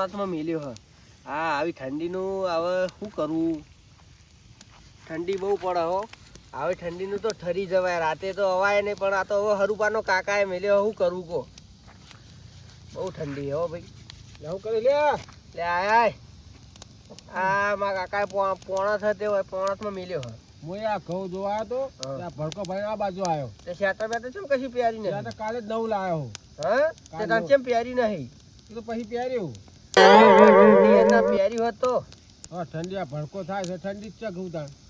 પોણાતમાં મેલ્યો હ. હા આવી ઠંડીનું હવે શું કરવું ઠંડી બહુ પડે હો. હવે ઠંડીનું તો ઠરી જવાય. રાતે તો અવાય નહીં પણ આ તો હવે હરુપાનો કાકાએ મેલ્યો. શું કરવું કહો? બહુ ઠંડી હો ભાઈ. શું કરી લે. લે આય આ મારા કાકાએ પો- પોણા થતે હોય પોણાતમાં મેલ્યો હ. હું આ ઘઉં જોવા આવ્યો તો ત્યાં ભડકો ભાઈ આ બાજુ આવ્યો. તે શેટર બેટર ચમ કશી પ્યારી નહીં તો કાલે જ નવું લાવ્યો હું. હા? તે તને ચમ પ્યારી નહીં? તો પછી પ્યારી ઠંડી એના હોત. ઠંડી ભડકો થાય છે ઠંડી જ છે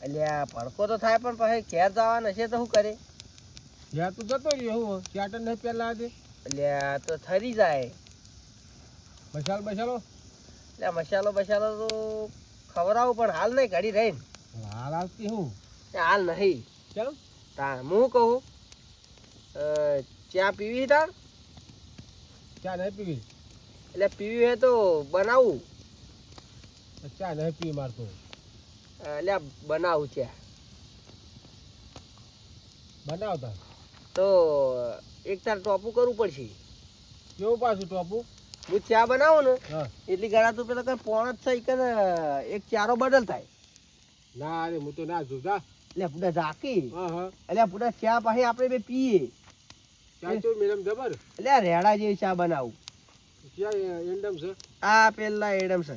એટલે ભડકો તો થાય પણ પછી ઘેર જવાના છે તો શું કરે? જ્યાં તો જતો રહ્યો હું ચાટર નહીં પહેલા એટલે તો ઠરી જાય. મસાલો બસાલો એટલે મસાલો બસાલો તો ખવડાવું પણ હાલ નહીં ઘડી રહીને. હાલ આવતી હું? હાલ નહીં. કેમ તા હું કહું ચા પીવી તાર ચા નહીં પીવી? એટલે પીવી હે તો બનાવું. ચા નહીં પી મારતો એટલે બનાવું ચા બનાવતા? તો એક તાર ટોપું કરવું પડશે. કેવું પાછું ટોપું? હું ચા બનાવું ને એટલી ગળા તું પેલા કઈ પોણ જ થઈ કે એક ચારો બદલ થાય. ના અરે હું તો ના જોતા એટલે પૂરા હા એટલે પૂરા ચા પાસે આપણે બે પીએ. ચા તો મેડમ જબર? એટલે રેડા જેવી ચા બનાવું. છે? આ પેલા એડમ છે.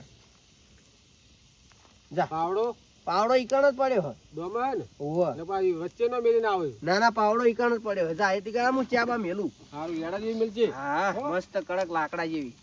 જા. પાવડો? પાવડો ઈકણ જ પડ્યો હોય. ડોમા ને? ઓહો. ને પાછી વચ્ચે નો મેલી ના આવે. ના ના પાવડો ઈકણ જ પડ્યો હોય. જા એથી હું મેલું. સારું એડા જેવી મિલશે હા મસ્ત કડક લાકડા જેવી.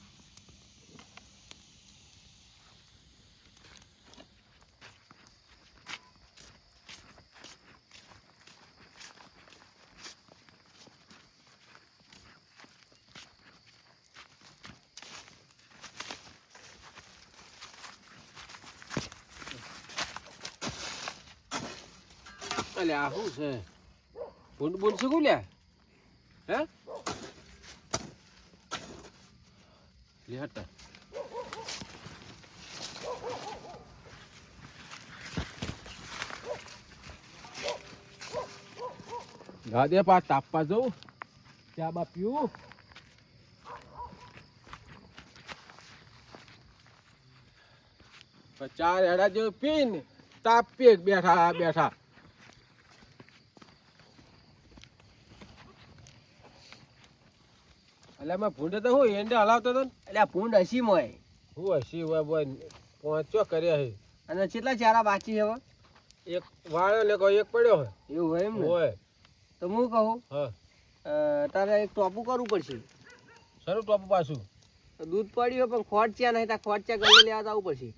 અલે આ શું છે. બુન બુન શું લ્યા હે? લે હટા. ગાદે પા તાપવા જવું ચા બા પીવું. ચાર હેડા જેવું પીને તાપીએ બેઠા બેઠા. એટલે મેં ભૂંડે તો હું એંડે હલાવતો હતો એટલે ભૂંડ હસી મોય. હું હસી હોય બોય પહોંચ્યો કર્યા હે. અને કેટલા ચારા બાકી છે હવે એક વાળ્યો ને કોઈ એક પડ્યો હોય. એવું હોય એમ હોય. તો હું કહું હા. તારે એક ટોપું કરવું પડશે. સરું ટોપું પાછું. દૂધ પડ્યું પણ ખોટ ચા નહીં ત્યાં ખોટ ચા ગલે લેવા જવું પડશે.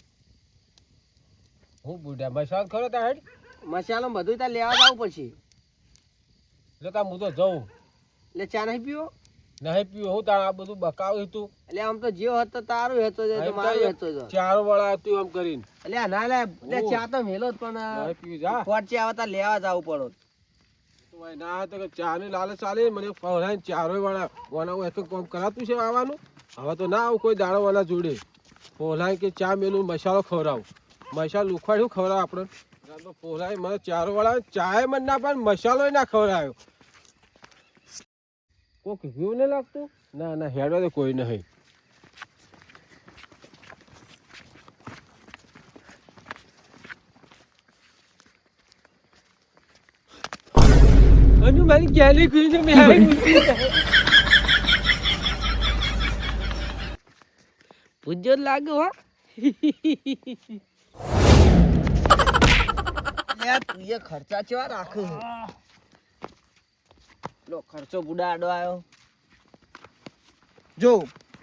હું બુઢા મસાલો ખરો તા હેડ? મસાલો બધું ત્યાં લેવા જવું પડશે. જતા હું તો જઉં. એટલે ચા નહીં પીવો? નહીં પીવું. હું તારા આ બધું બકાવ્યું હતું. એટલે આમ તો જીવ હતો તારું હેતો જાય તો તો મારું હેતો જાય ચાર વાળા હતું એમ કરીને. એટલે ના લે એટલે ચા તો મેલો જ પણ નહીં પીવું જા. ખોટ ચા આવતા લેવા જવું પડો. ના કે ચા ની લાલચ ચાલે મને ફવરાઈને ચારોય વાળા વાના હું એક કામ કરાતું છે આવવાનું? હવે તો ના આવું કોઈ દાડો વાળા જોડે. પોલાય કે ચા મેલું મસાલો ખવડાવું. મસાલો ઉખવાડ્યું ખવડાવ આપણે. તો પોલાય મને ચારો વાળા ચાય મને ના પણ મસાલો ના ખવડાવ્યો. કોક વ્યૂ ને લાગતું? ના ના હેડવા તો કોઈ નહીં. અનુ મારી ગેલી કુઈને મે પૂજ્યો લાગે હો. તું એ ખર્ચા કેવા રાખે લો ખર્ચો બુડાડો આવ્યો જો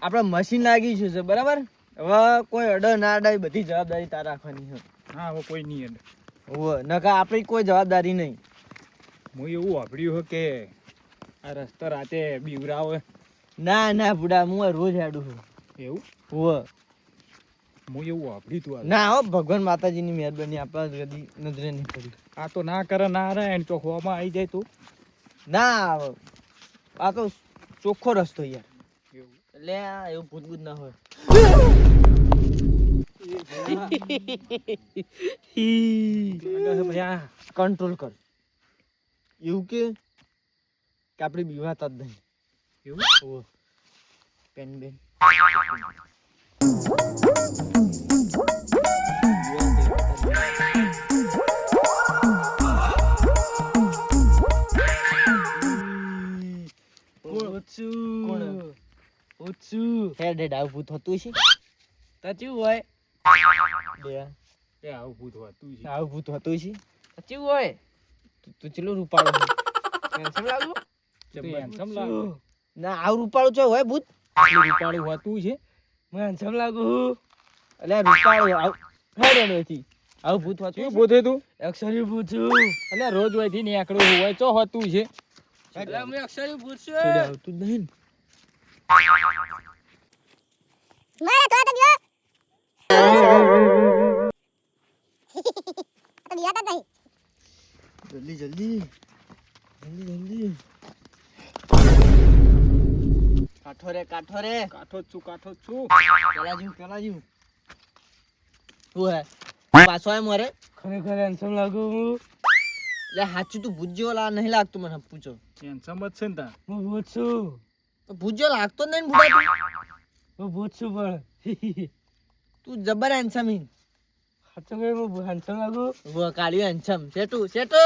આપણે મશીન લાગી છે બરાબર? હવે કોઈ અડર ના અડાય બધી જવાબદારી તાર રાખવાની છે. હા હવે કોઈ નહીં અડે. હવે નકા આપણી કોઈ જવાબદારી નહીં. હું એવું વાપર્યું હે કે આ રસ્તો રાતે બીવરાવે ના ના બુડા હું આ રોજ હેડું છું. એવું? હવે. હું એવું વાપર્યું તું ના હો ભગવાન માતાજીની મહેરબાની આપણા કદી નજરે નહીં પડી આ તો ના કરે ના રહે એને ચોખવામાં આવી જાય તું. ના આ તો ચોખ્ખો રસ્તો યાર. એવું? એટલે એવું ભૂત ના હોય. કંટ્રોલ કર. એવું કે? કે આપણે બીવાતા જ નહીં. એવું? ઓ પેન બેન. ઓછું હેડ હેડ આવું ભૂત થતું છે સાચું હોય. બે. એ આવું ભૂત હોતું છે આવું ભૂત છે હોય. તું તું રૂપાળો હેન્સમ લાગુ તું handsome ના આવું રૂપાળું છો હોય ભૂત. એટલું રૂપાળું હોતું છે મને હેન્સમ લાગુ અલ્યા રૂપાળું આવ હેડ હેડ નથી આવું ભૂત શું થતું ભૂત હતું અક્ષરી ભૂત છું. એટલે રોજ હોયથી નીકળ્યું હોય ચો હોતું છે એટલે મેં અક્ષરી ભૂત છું. આવતું જ નહીં મારા થોડા તો ગયો તો ગયો તો નહીં. જલ્દી જલ્દી. જલ્દી જલ્દી. કાઠો રે કાઠો રે. કાઠો છું કાઠો જ છું. પેલાજુ પેલાજુ હું હે? પાછો આય મોરે? ખરેખર હેન્સમ લાગુ હું. લે હાચું તું ભૂજ્યો લા નહીં લાગતું મને પૂછો. Handsome જ છે ને તા હું ભૂજ છું. ભૂજ્યો લાગતો નહીં તું. હું ભૂત છું પણ. તું જબર હેન્સમ હી. હાચું કે હું હેન્સમ લાગુ? હું કાળિયો હેન્સમ સેટુ સેટુ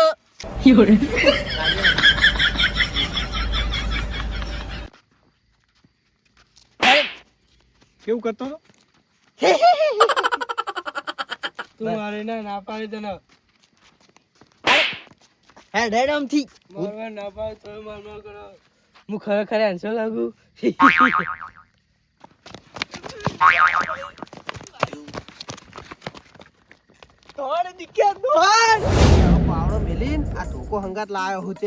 કેવું કરતો? તું મારે ના ના પાડી તને હેડ હેડ આમથી. મારવા ના પાડે તો માર માર કરો હું ખરેખર આન્સર લાગુ? તોડ દીક્યા તોડ પાવડો મેલીન આ ધોકો હંગાત લાવ્યો હું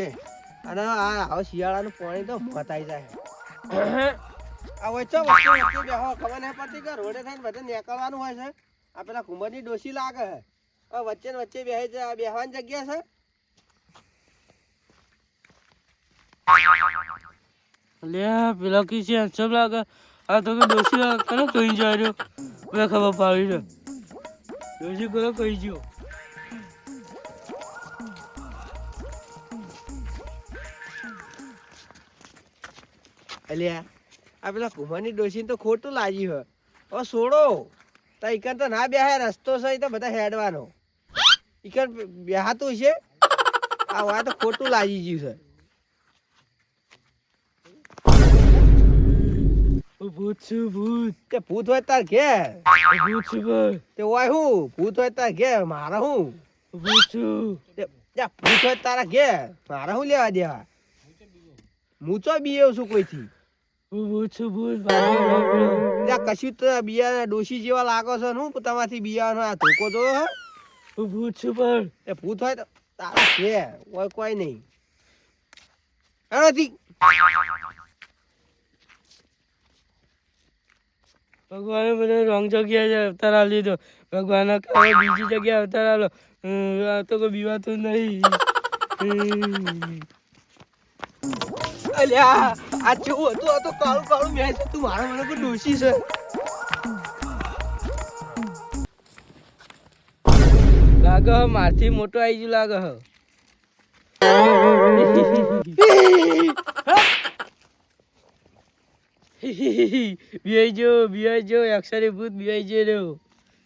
અને આ હવે શિયાળાનું પાણી તો મતાઈ જાય. આ વચ્ચે વચ્ચે વચ્ચે બેહો ખબર નહીં પડતી કે રોડે થઈને બધે નીકળવાનું હોય છે. આ પેલા કુંભરની ડોસી લાગે છે. આ વચ્ચે ને વચ્ચે બેહે છે આ બેહવાની જગ્યા છે. પેલા કી છે લાગે? આ તો કે ડોશી કહી જાય રહ્યો મને ખબર પાડી છે. ડોસી કરો કઈ ગયો અલ્યા, આ પેલા કુમારની ડોસીને તો ખોટું લાગ્યું હે. હવે છોડો તો ઈકન તો ના બેહાય, રસ્તો છે તો બધા હેડવાનો. ઈકન બેહાતું છે આ વાત ખોટું લાગી ગયું છે. ભૂત છું ભૂત તે ભૂત હોય તાર ઘેર. ભૂત છું ભાઈ તે હોય હું? ભૂત હોય તાર ઘેર મારા હું? ભૂત છું તે ભૂત હોય તારા ઘેર મારા હું લેવા દેવા? હું ચો બીએવ છું કોઈથી? હું ભૂત છું ભૂત ત્યાં કશું તો બિયા ડોશી જેવા લાગો છો ને હું? તમારથી બિયાનો આ ધોકો જો હું. ભૂત છું પણ. એ ભૂત હોય તો તારા કોઈ કોઈ નહીં. એનાથી ભગવાને મને રોંગ જગ્યાએ અવતાર આપી લીધો ભગવાન બીજી જગ્યાએ અવતાર આલો આ તો કોઈ બીવાતું નહીં. અલ્યા, આ જેવું હતું, આ તો કાળું કાળું મેં છે, તું મારા મને કોઈ દોષી છે. લાગે મારથી મોટો આવી ગયું, લાગે હે બિયાઈ જો બિહાઈ જો અક્ષરે ભૂત બિહાઈ જો રહ્યો